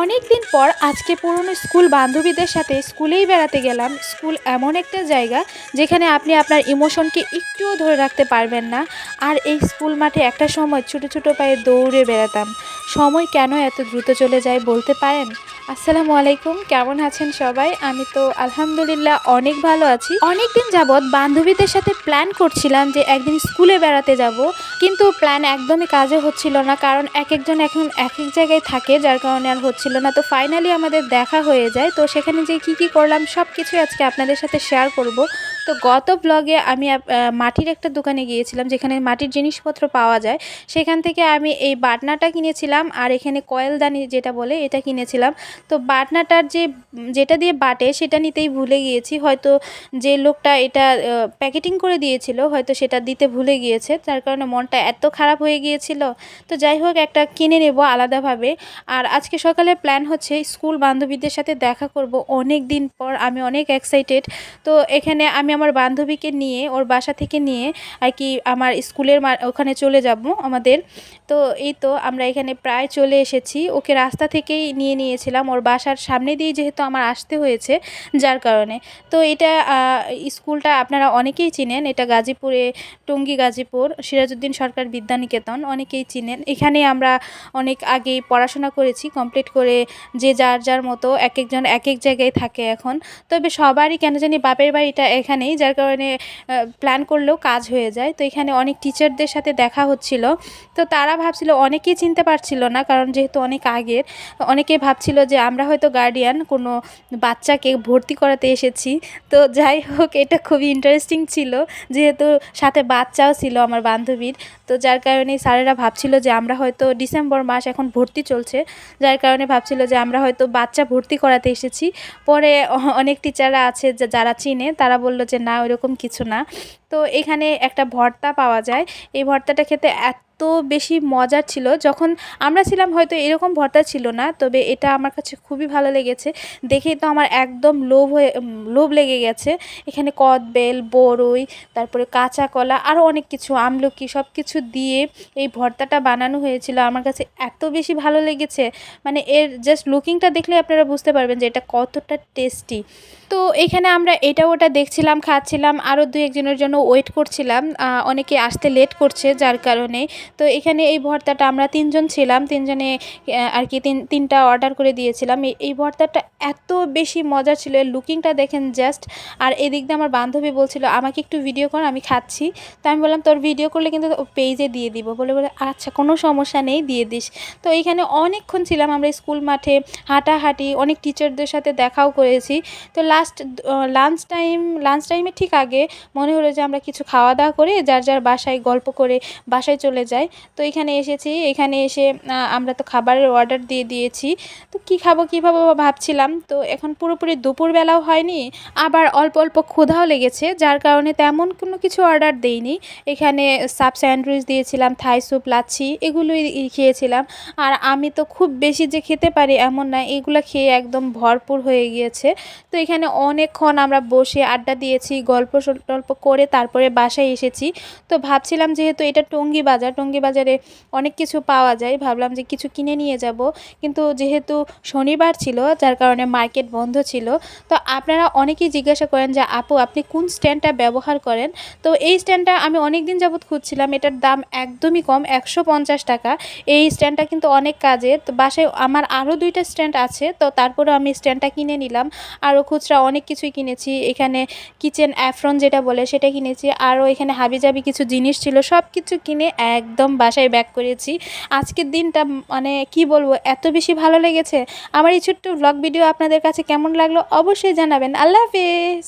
অনেক দিন পর আজকে পুরনো স্কুল বান্ধবীদের সাথে স্কুলেই বেড়াতে গেলাম। স্কুল এমন একটা জায়গা যেখানে আপনি আপনার ইমোশনকে একটুও ধরে রাখতে পারবেন না। আর এই স্কুল মাঠে একটা সময় ছোট ছোটো পায়ে দৌড়ে বেড়াতাম। সময় কেন এত দ্রুত চলে যায় বলতে পারেন? আসসালামু আলাইকুম, কেমন আছেন সবাই? আমি তো আলহামদুলিল্লাহ অনেক ভালো আছি। অনেক দিন যাবৎ বান্ধবীদের সাথে প্ল্যান করছিলাম যে একদিন স্কুলে বেড়াতে যাব, কিন্তু প্ল্যান একদমই কাজে হচ্ছিল না, কারণ এক একজন এখন এক এক জায়গায় থাকে, যার কারণে আর হচ্ছিল না। তো ফাইনালি আমাদের দেখা হয়ে যায়, তো সেখানে যে কি কি করলাম সব কিছুই আজকে আপনাদের সাথে শেয়ার করব। তো গত ব্লগে আমি মাটির একটা দোকানে গিয়েছিলাম যেখানে মাটির জিনিসপত্র পাওয়া যায়। সেখান থেকে আমি এই বাটনাটা কিনেছিলাম আর এখানে কয়েলদানি যেটা বলে এটা কিনেছিলাম। তো বাটনাটার যে, যেটা দিয়ে বাটে সেটা নিতেই ভুলে গিয়েছি। হয়তো যে লোকটা এটা প্যাকেটিং করে দিয়েছিল, হয়তো সেটা দিতে ভুলে গিয়েছে। তার কারণে মনটা এত খারাপ হয়ে গিয়েছিল। তো যাই হোক, একটা কিনে নেব আলাদাভাবে। আর আজকে সকালে প্ল্যান হচ্ছে স্কুল বান্ধবীদের সাথে দেখা করব। অনেক দিন পর আমি অনেক এক্সাইটেড তো এখানে আমি আমার বান্ধবীকে নিয়ে, ওর বাসা থেকে নিয়ে আর কি আমার স্কুলের ওখানে চলে যাব আমাদের। তো এই তো আমরা এখানে প্রায় চলে এসেছি। ওকে রাস্তা থেকেই নিয়ে নিয়েছিলাম। ওর বাসার সামনে দিয়ে যেহেতু আমার আসতে হয়েছে, যার কারণে। তো এটা স্কুলটা আপনারা অনেকেই চিনেন। এটা গাজীপুরে, টঙ্গী গাজীপুর, সিরাজউদ্দিন সরকার বিদ্যানিকেতন অনেকেই চিনেন। এখানে আমরা অনেক আগেই পড়াশোনা করেছি, কমপ্লিট করে যে যার যার মতো এক একজন এক এক জায়গায় থাকে এখন। তবে সবারই কেন জানি বাপের বাড়িটা এখানেই যার কারণে প্ল্যান করলেও কাজ হয়ে যায়। তো এখানে অনেক টিচারদের সাথে দেখা হচ্ছিল। তো তারা ভাবছিল, অনেকেই চিনতে পারছিল না, কারণ যেহেতু অনেক আগের অনেকে ভাবছিল যে আমরা হয়তো গার্ডিয়ান কোনো বাচ্চাকে ভর্তি করাতে এসেছি। তো যাই হোক, এটা খুবই ইন্টারেস্টিং ছিল। যেহেতু সাথে বাচ্চাও ছিল আমার বান্ধবীর। তো যার কারণে স্যারেরা ভাবছিল যে আমরা হয়তো ডিসেম্বর মাস এখন ভর্তি চলছে। যার কারণে ভাবছিল যে আমরা হয়তো বাচ্চা ভর্তি করাতে এসেছি। পরে অনেক টিচাররা আছে যারা চিনে, তারা বলল যে না ওইরকম কিছু না। তো এখানে একটা ভর্তা পাওয়া যায়। এই ভর্তাটা খেতে এত বেশি মজার ছিল। যখন আমরা ছিলাম হয়তো এরকম ভর্তা ছিল না, তবে এটা আমার কাছে খুবই ভালো লেগেছে। দেখেই তো আমার একদম লোভ হয়ে লোভ লেগে গেছে। এখানে কদবেল বড়ই তারপরে কাঁচা কলা আরও অনেক কিছু, আমলকি সব কিছু দিয়ে এই ভর্তাটা বানানো হয়েছিল। আমার কাছে এত বেশি ভালো লেগেছে। মানে এর জাস্ট লুকিংটা দেখলে আপনারা বুঝতে পারবেন যে এটা কতটা টেস্টি তো এখানে আমরা এটা ওটা দেখছিলাম, খাচ্ছিলাম আরও দু একজনের জন্য ওয়েট করছিলাম। অনেকে আসতে লেট করছে যার কারণে। তো এখানে এই ভর্তাটা আমরা তিনজন ছিলাম, তিনজনে আর কি তিন, তিনটা অর্ডার করে দিয়েছিলাম। এই- ভর্তাটা এত বেশি মজা ছিল লুকিংটা দেখেন জাস্ট আর এদিক দিয়ে আমার বান্ধবী বলছিল, আমাকে একটু ভিডিও কর, আমি খাচ্ছি। তো আমি বললাম, তোর ভিডিও করলে কিন্তু পেজে দিয়ে দিব। বলে বলে আচ্ছা কোনো সমস্যা নেই, দিয়ে দিস। তো এইখানে অনেকক্ষণ ছিলাম আমরা স্কুল মাঠে, হাঁটাহাঁটি, অনেক টিচারদের সাথে দেখাও করেছি। তো লাস্ট লাঞ্চ টাইম লাঞ্চ টাইমে ঠিক আগে মনে হলো যে আমরা কিছু খাওয়া দাওয়া করে, যার যার বাসায় গল্প করে বাসায় চলে যাই তো এখানে এসেছি, এখানে এসে আমরা তো খাবারের অর্ডার দিয়ে দিয়েছি। তো কি খাব, কী খাব ভাবছিলাম। তো এখন পুরোপুরি দুপুরবেলাও হয়নি, আবার অল্প অল্প ক্ষুধাও লেগেছে, যার কারণে তেমন কোনো কিছু অর্ডার দেইনি। এখানে সাব স্যান্ডউইচ দিয়েছিলাম, থাই স্যুপ, লাচ্ছি, এগুলোই খেয়েছিলাম। আর আমি তো খুব বেশি যে খেতে পারি এমন না, এগুলো খেয়ে একদম ভরপুর হয়ে গিয়েছে। তো এখানে অনেকক্ষণ আমরা বসে আড্ডা দিয়েছি, গল্প টল্প করে তারপরে বাসায় এসেছি। তো ভাবছিলাম যেহেতু এটা টঙ্গি বাজার টঙ্গী বাজারে অনেক কিছু পাওয়া যায়। ভাবলাম যে কিছু কিনে নিয়ে যাব। কিন্তু যেহেতু শনিবার ছিল, যার কারণে মার্কেট বন্ধ ছিল, তো আপনারা অনেকেই জিজ্ঞাসা করেন যে, আপু, আপনি কোন স্ট্যান্ডটা ব্যবহার করেন? তো এই স্ট্যান্ডটা আমি অনেক দিন যাবৎ খুঁজছিলাম। এটার দাম একদমই কম, একশো পঞ্চাশ টাকা। এই স্ট্যান্ডটা কিন্তু অনেক কাজের তো বাসায় আমার আরও দুইটা স্ট্যান্ড আছে, তো তারপরেও আমি স্ট্যান্ডটা কিনে নিলাম। আরও খুচরা অনেক কিছুই কিনেছি। এখানে কিচেন, অ্যাফ্রন যেটা বলে সেটা কিনেছি। আরও এখানে হাবিজাবি কিছু জিনিস ছিল সব কিছু কিনে একদম বাসায় ব্যাক করেছি। আজকের দিনটা মানে কি বলব, এত বেশি ভালো লেগেছে। আমার এই ছোট্ট ব্লগ ভিডিও আপনাদের কাছে কেমন লাগল অবশ্যই জানাবেন। আল্লাহ হাফেজ।